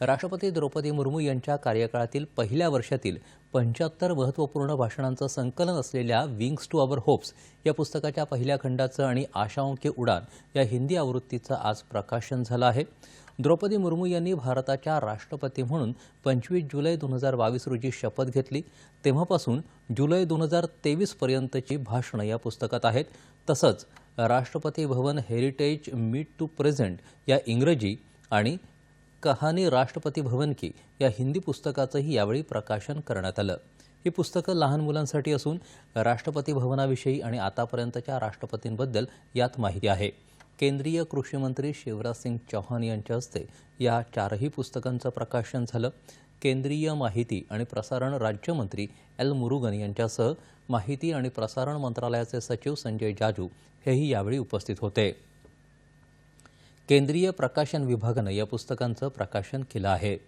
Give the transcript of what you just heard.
राष्ट्रपती द्रौपदी मुर्मू यांच्या कार्यकाळातील पहिल्या वर्षातील पंच्याहत्तर महत्त्वपूर्ण भाषणांचं संकलन असलेल्या विंग्स टू अवर होप्स या पुस्तकाच्या पहिल्या खंडाचं आणि आशाओं के उडान या हिंदी आवृत्तीचं आज प्रकाशन झालं आहे. द्रौपदी मुर्मू यांनी भारताच्या राष्ट्रपती म्हणून पंचवीस जुलै दोन हजार बावीस रोजी शपथ घेतली. तेव्हापासून जुलै दोन हजार तेवीसपर्यंतची भाषणं या पुस्तकात आहेत. तसंच Rashtrapati Bhavan heritage meet to present या इंग्रजी आणि कहाणी राष्ट्रपती भवन की या हिंदी पुस्तकाचंही यावेळी प्रकाशन करण्यात आलं. ही पुस्तकं लहान मुलांसाठी असून राष्ट्रपती भवनाविषयी आणि आतापर्यंतच्या राष्ट्रपतींबद्दल यात माहिती आहे. केंद्रीय कृषी मंत्री शिवराज सिंग चौहान यांच्या हस्ते या चारही पुस्तकांचं प्रकाशन झालं. केंद्रीय माहिती आणि प्रसारण राज्यमंत्री एल मुरुगन यांच्यासह माहिती आणि प्रसारण मंत्रालयाचे सचिव संजय जाजू हेही यावेळी उपस्थित होते. केंद्रीय प्रकाशन विभागानं या पुस्तकांचं प्रकाशन केलं आहे.